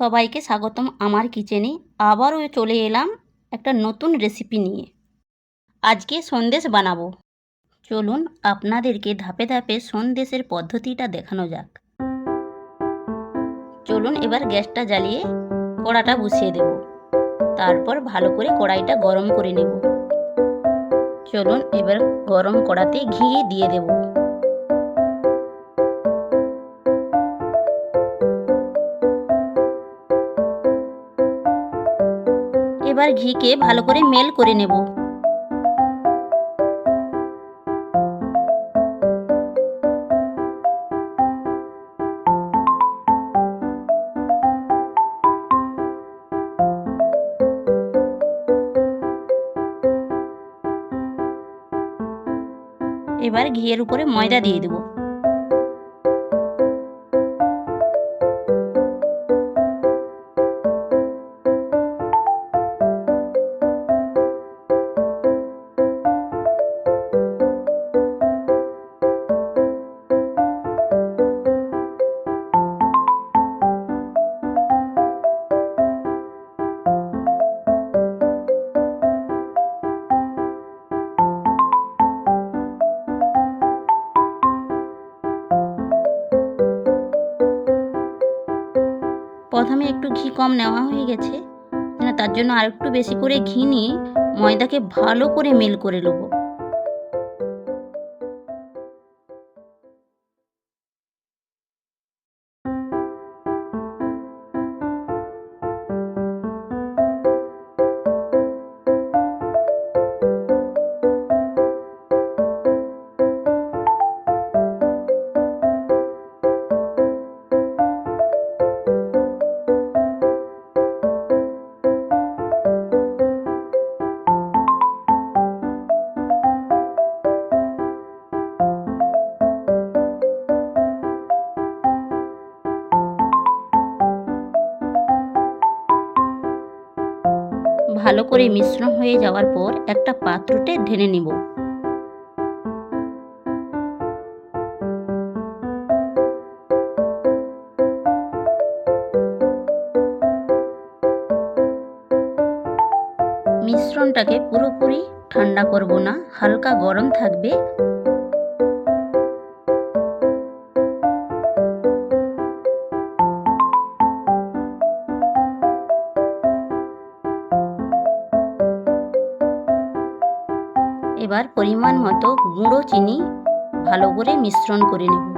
সবাইকে স্বাগতম আমার কিচেনে। আবারও চলে এলাম একটা নতুন রেসিপি নিয়ে। আজকে সন্দেশ বানাবো। চলুন আপনাদেরকে ধাপে ধাপে সন্দেশের পদ্ধতিটা দেখানো যাক। চলুন এবার গ্যাসটা জ্বালিয়ে কড়াটা বসিয়ে দেব। তারপর ভালো করে কড়াইটা গরম করে নেব। চলুন এবার গরম কড়াতে ঘি দিয়ে দেবো। এবার ঘিকে ভালো করে মেল করে নেব। এবার ঘিয়ের উপরে ময়দা দিয়ে দেবো। প্রথমে একটু ঘি কম নেওয়া হয়ে গেছে। তার জন্য আর একটু বেশি করে ঘি নিয়ে ময়দাকে ভালো করে মেল করে নেব। ভালো করে মিশ্রণ হয়ে যাওয়ার পর একটা পাত্রতে ঢেলে নিব। মিশ্রণটাকে পুরোপুরি ঠান্ডা করব না হালকা গরম থাকবে। এবার পরিমাণ মতো গুঁড়ো চিনি ভালো করে মিশ্রণ করে নেব।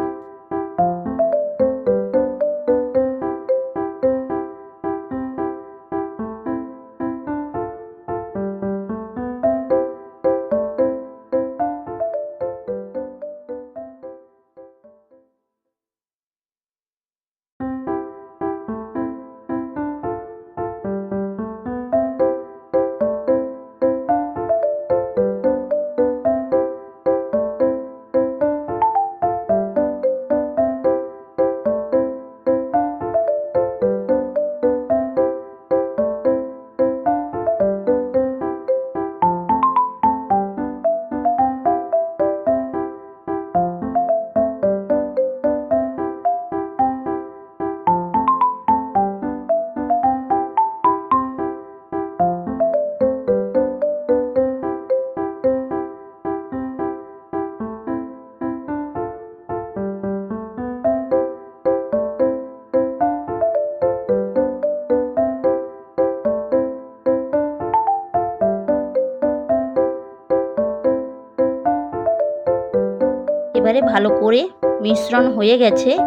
এবারে ভালো করে মিশ্রণ হয়ে গেছে।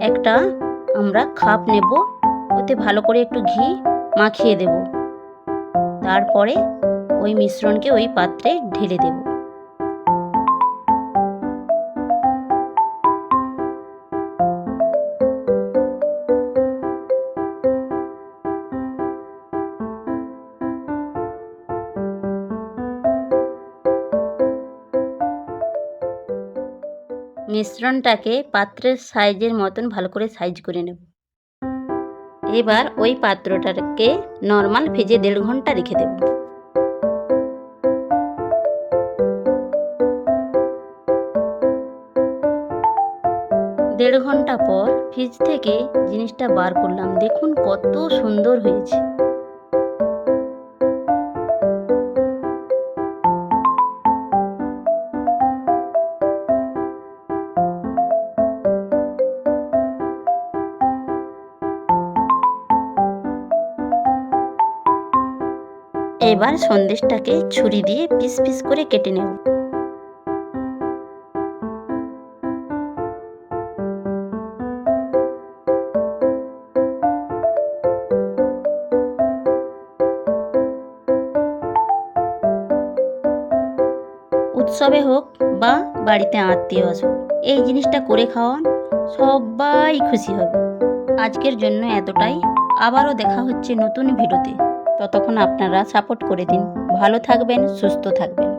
একটা আমরা খাপ নেব। ওতে ভালো করে একটু ঘি মাখিয়ে দেব। তারপরে ওই মিশ্রণকে ওই পাত্রে ঢেলে দেব। মিশ্রণটাকে পাত্রের সাইজের মতন ভালো করে সাইজ করে নেব। এবার ওই পাত্রটাকে নর্মাল ভেজে দেড় ঘণ্টা রেখে দেব। দেড় ঘণ্টা পর ফ্রিজ থেকে জিনিসটা বার করলাম। দেখুন কত সুন্দর হয়েছে। এবার সন্দেশটাকে ছুরি দিয়ে পিস পিস করে কেটে নেব। উৎসবে হোক বা বাড়িতে আত্মীয় আসুক এই জিনিসটা করে খাওয়ান, সবাই খুশি হবে। আজকের জন্য এতটাই। আবারও দেখা হচ্ছে নতুন ভিডিওতে। ততক্ষণ আপনারা সাপোর্ট করে দিন। ভালো থাকবেন সুস্থ থাকবেন।